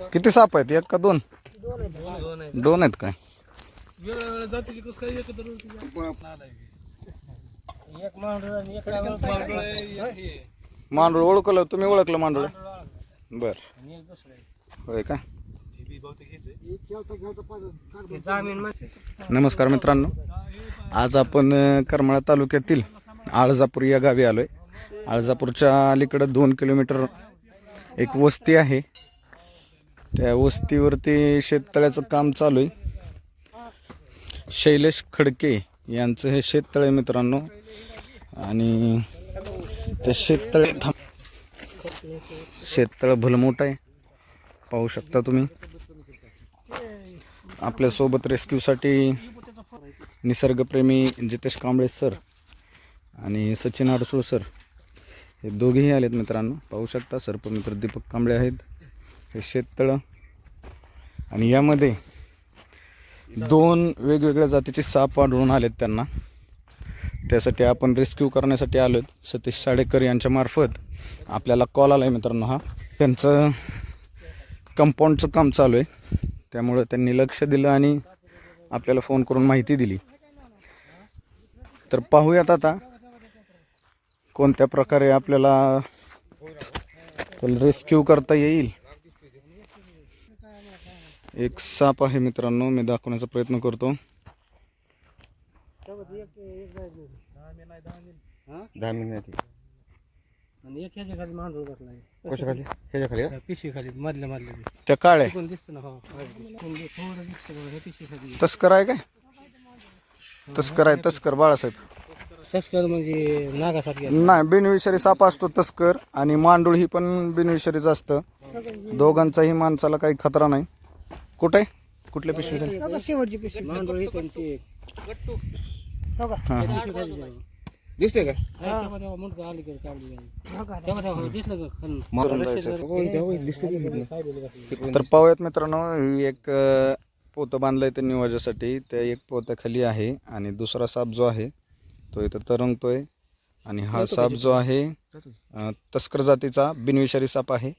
किती साप आहेत? एक का दोन? दोन आहेत दोन आहेत काय? वेगळ्या वेगळ्या जातीची कसं काय एकत्र एक मांडूळ आणि एक मांडूळ ओळखलं तुम्ही ओळखलं मांडूळ? बर. आणि एक दुसरं आहे. होय का? हे जामीन माणसं. नमस्कार मित्रांनो. आज आपण अ, करमाळा तालुक्यातील आळजापूर या गावी आलोय. आळजापूरच्या अलीकडं दोन किलोमीटर एक वस्ती आहे. त्या वस्तीवरती शेततळ्याचं काम चालू आहे. शैलेश खडके यांचं हे शेततळे आहे मित्रांनो. आणि ते शेततळे थांब. शेततळं भलं मोठं आहे. पाहू शकता तुम्ही. आपल्यासोबत रेस्क्यूसाठी निसर्गप्रेमी जितेश कांबळे सर आणि सचिन आडसूळ सर. हे दोघेही आलेत मित्रांनो. पाहू शकता सर्पमित्र दीपक कांबळे आहेत. हे शेततळं. आणि यामध्ये दोन वेगवेगळ्या जातीचे साप आढळून आलेत त्यांना. त्यासाठी आपण रेस्क्यू करण्यासाठी आलो सतीश साडेकर यांच्या मार्फत आपल्याला कॉल आला आहे मित्रांनो हा. त्यांचं कंपाऊंडचं काम चालू आहे. त्यामुळं त्यांनी लक्ष दिलं आणि आपल्याला फोन करून माहिती दिली. तर पाहूयात आता कोणत्या प्रकारे आपल्याला रेस्क्यू करता येईल. एक साप आहे मित्रांनो मी दाखवण्याचा प्रयत्न करतो. दहा मिनिट आणि एक ह्याच्या खाली मांडूळ बसलाय कशा खाली ह्याच्या खाली का? पिशवी खाली मधल्या मधल्या बी. त्या काळे कोण दिसतं ना? हो कोण दि- थोडं दिसतं बघा हे पिशवी खाली तस्कर आहे काय? तस्कर आहे तस्कर बाळासाहेब. तस्कर म्हणजे नागासारखी. नाही बिनविषारी साप असतो तस्कर आणि मांडूळ ही पण बिनविषारीच असतं. दोघांचाही माणसाला काही खतरा नाही. कुठे? कुठल्या खाली? मांडूळ. हां पिशवी खाली जाऊ. दिसतोय का? हा, अलीकडे काढली. तेव्हा तेव्हा दिसलं खालून? मारून जायचं? तर पाहूयात मित्रांनो ही एक अ, पोतं बांधलंय ते निवाजासाठी. त्या एक पोत्याखाली आहे आणि दुसरा साप जो आहे तो इथं तरंगतोय. आणि हा साप जो आहे अ, तस्कर जातीचा बिनविषारी साप आहे.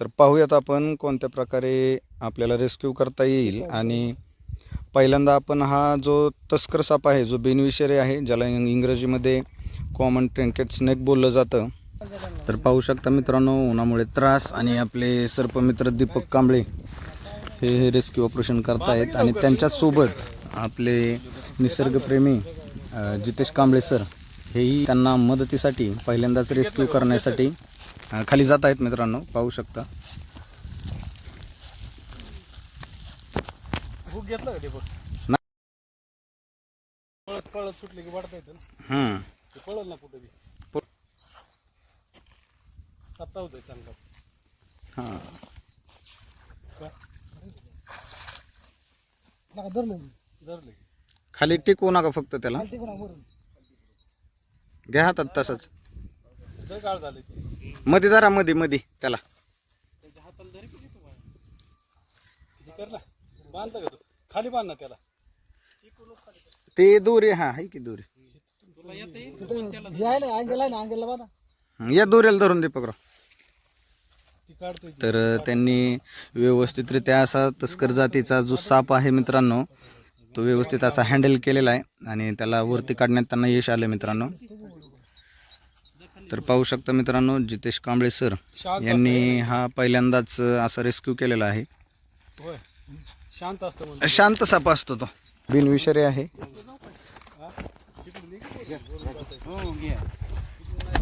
तर पाहूयात आपण कोणत्या प्रकारे आपल्याला रेस्क्यू करता येईल. आणि पहिल्यांदा आपण हा जो तस्कर साप आहे जो बिनविषारी आहे ज्याला इंग- इंग्रजीमध्ये कॉमन ट्रिंकेट स्नेक बोललं जातं. तर पाहू शकता मित्रांनो उन्हामुळे त्रास आणि आपले सर्पमित्र दीपक कांबळे हे रेस्क्यू ऑपरेशन करतायत. आणि त्यांच्यासोबत आपले निसर्गप्रेमी जितेश कांबळे सर हेही त्यांना मदतीसाठी पहिल्यांदाच रेस्क्यू करण्यासाठी खाली जात आहेत मित्रांनो पाहू शकता. भूक घेतलं का ते बघ ना- पळत पळत सुटले की वाढता येतं ना. हम्म. ते ना कुठं बी. प- सप्ताह होतोय चांगलाच. हां. धरले खाली टिकवू नका फक्त त्याला. घ्या हातात तसंच. लय काळ झाले ते. मध्ये जरा मध्ये मध्ये त्याला. खाली बांध ना त्याला ते दोरी हा आहे की दोरी. या दोऱ्याला धरून दे पकड तर त्यांनी व्यवस्थितरित्या असा तस्कर जातीचा जो साप आहे मित्रांनो तो व्यवस्थित असा हँडल केलेला आहे आणि त्याला वरती काढण्यात त्यांना यश आलं मित्रांनो. तर पाहू शकता मित्रांनो जितेश कांबळे सर यांनी हा. पहिल्यांदाच असा रेस्क्यू केलेला आहे. होय. शांत असतं शांत साप असतो तो. बिनविषारी आहे.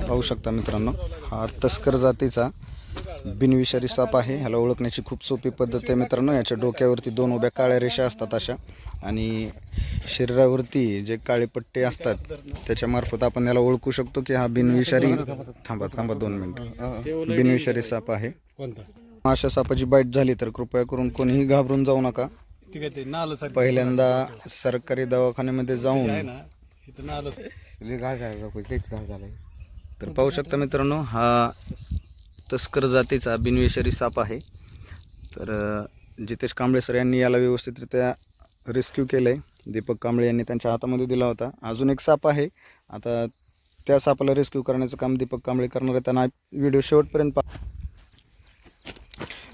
पाहू शकता मित्रांनो हा तस्कर जातीचा बिनविषारी साप आहे. ह्याला ओळखण्याची खूप सोपी पद्धत आहे मित्रांनो. याच्या डोक्यावरती दोन उभ्या काळ्या रेषा असतात अशा. आणि शरीरावरती जे काळे पट्टे असतात त्याच्यामार्फत आपण याला ओळखू शकतो की हा बिनविषारी थांबा थांबा दोन मिनिट. बिनविषारी साप आहे. कोणता? अशा सापाची बाईट झाली तर कृपया करून कोणीही घाबरून जाऊ नका. पहिल्यांदा सरकारी दवाखान्यामध्ये जाऊन घाल झाला तर पाहू शकता मित्रांनो हा तस्कर जातीचा बिनविषारी साप आहे. तर जितेश कांबळे सर यांनी याला व्यवस्थितरित्या रेस्क्यू केलं आहे दीपक कांबळे यांनी त्यांच्या हातामध्ये दिला होता. अजून एक साप आहे. आता त्या सापाला रेस्क्यू करण्याचं काम दीपक कांबळे करणार आहे त्यांना व्हिडिओ शेवटपर्यंत पा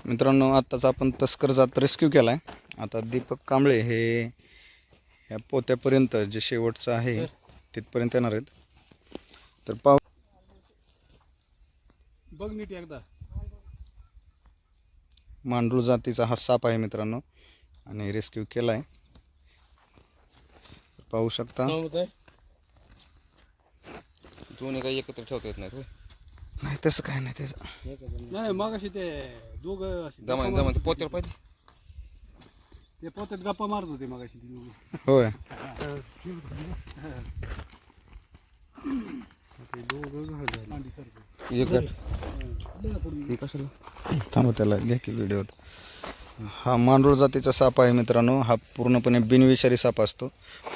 मित्रांनो आत्ताच आपण तस्कर जात रेस्क्यू केला आहे आता दीपक कांबळे हे ह्या पोत्यापर्यंत जे शेवटचं आहे तिथपर्यंत येणार आहेत. तर पाव बघ नीट एकदा. मांडूळ जातीचा हा साप आहे मित्रांनो. आणि रेस्क्यू केला आहे पाहू शकता. दोन्ही काही एकत्र ठेवता येत होय. नाही तसं काय नाही त्याचं नाही मग अशी ते दोघं अशी जमा जमा मारत पोत्यावर पाहिजे. ते पोत्यात गप्पा मारत होते मग अशी ती दोघं. होय. थांब त्याला घ्या की व्हिडिओत हा मांडूळ जातीचा साप आहे मित्रांनो. हा पूर्णपणे बिनविषारी साप असतो.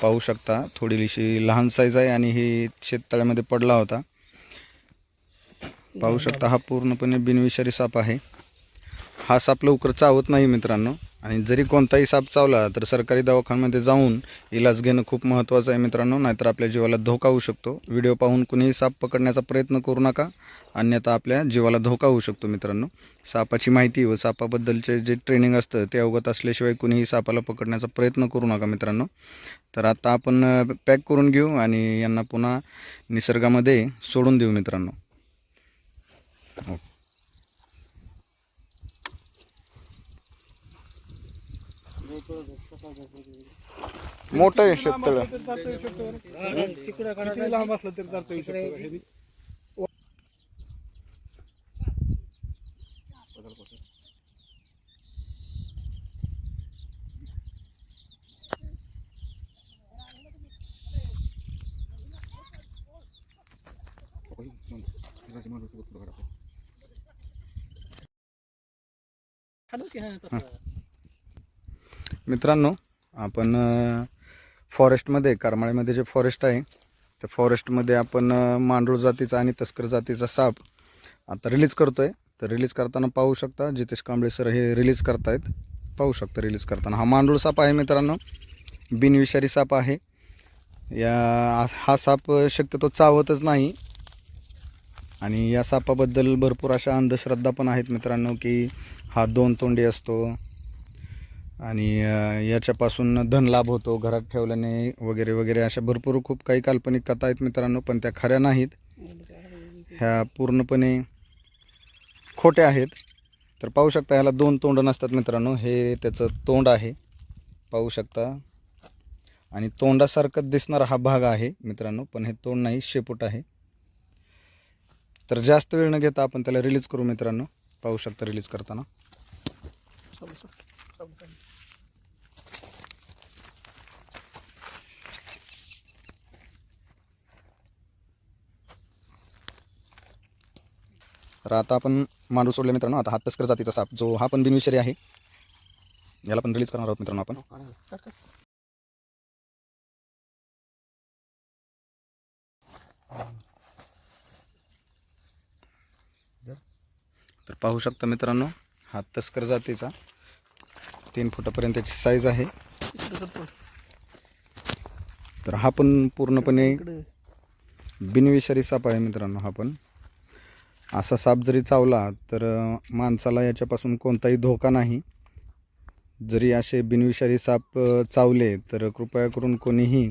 पाहू शकता थोडीशी लहान साईज आहे आणि ही शेततळ्यामध्ये पडला होता. पाहू शकता हा पूर्णपणे बिनविषारी साप आहे. हा साप लवकर चावत नाही मित्रांनो. आणि जरी कोणताही साप चावला तर सरकारी दवाखान्यामध्ये जाऊन इलाज घेणं खूप महत्त्वाचं आहे मित्रांनो नाहीतर आपल्या जीवाला धोका होऊ शकतो. व्हिडिओ पाहून कुणीही साप पकडण्याचा प्रयत्न करू नका अन्यथा आपल्या जीवाला धोका होऊ शकतो मित्रांनो. सापाची माहिती व सापाबद्दलचे जे ट्रेनिंग असतं ते अवगत असल्याशिवाय कुणीही सापाला पकडण्याचा प्रयत्न करू नका मित्रांनो. तर आता आपण पॅक करून घेऊ आणि यांना पुन्हा निसर्गामध्ये सोडून देऊ मित्रांनो. हो. मोठं आहे शेततळं. किती लांब असलं तरी चालता येऊ शकतो. मित्रांनो आपण फॉरेस्टमध्ये करमाळ्यामध्ये जे फॉरेस्ट आहे त्या फॉरेस्टमध्ये आपण मांडूळ जातीचा आणि तस्कर जातीचा साप आता रिलीज करतो आहे तर रिलीज करताना पाहू शकता जितेश कांबळे सर हे रिलीज करतायत. पाहू शकता रिलीज करताना. हा मांडूळ साप आहे मित्रांनो. बिनविषारी साप आहे. या हा साप शक्यतो चावतच नाही. आणि या सापाबद्दल भरपूर अशा अंधश्रद्धा पण आहेत मित्रांनो की हा दोन तोंडी असतो. आणि याच्यापासून धनलाभ होतो घरात ठेवल्याने वगैरे वगैरे अशा भरपूर खूप काही काल्पनिक कथा आहेत मित्रांनो पण त्या खऱ्या नाहीत. ह्या पूर्णपणे खोट्या आहेत. तर पाहू शकता ह्याला दोन तोंड नसतात मित्रांनो हे त्याचं तोंड आहे. पाहू शकता. आणि तोंडासारखं दिसणारा हा भाग आहे मित्रांनो पण हे तोंड नाही शेपूट आहे. तर जास्त वेळ न घेता आपण त्याला रिलीज करू मित्रांनो. पाहू शकता रिलीज करताना. तर आता आपण मांडू सोडले मित्रांनो. आता हा तस्कर जातीचा साप जो हा पण बिनविषारी आहे. याला पण रिलीज करणार आहोत मित्रांनो आपण. तर पाहू शकता मित्रांनो हा तस्कर जातीचा तीन फुटापर्यंत त्याची साईज आहे. तर हा पण पूर्णपणे बिनविषारी साप आहे मित्रांनो हा पण. असा साप जरी चावला तर माणसाला याच्यापासून कोणताही धोका नाही. जरी असे बिनविषारी साप चावले तर कृपया करून कोणीही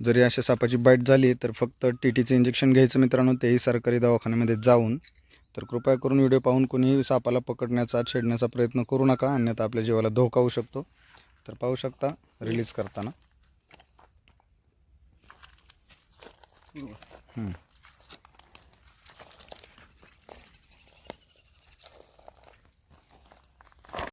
जरी अशा सापाची बाईट झाली तर फक्त टी टीचं इंजेक्शन घ्यायचं मित्रांनो तेही सरकारी दवाखान्यामध्ये जाऊन. तर कृपया करून व्हिडिओ पाहून कोणीही सापाला पकडण्याचा छेडण्याचा प्रयत्न करू नका अन्यथा आपल्या जीवाला धोका होऊ शकतो. तर पाहू शकता रिलीज करताना.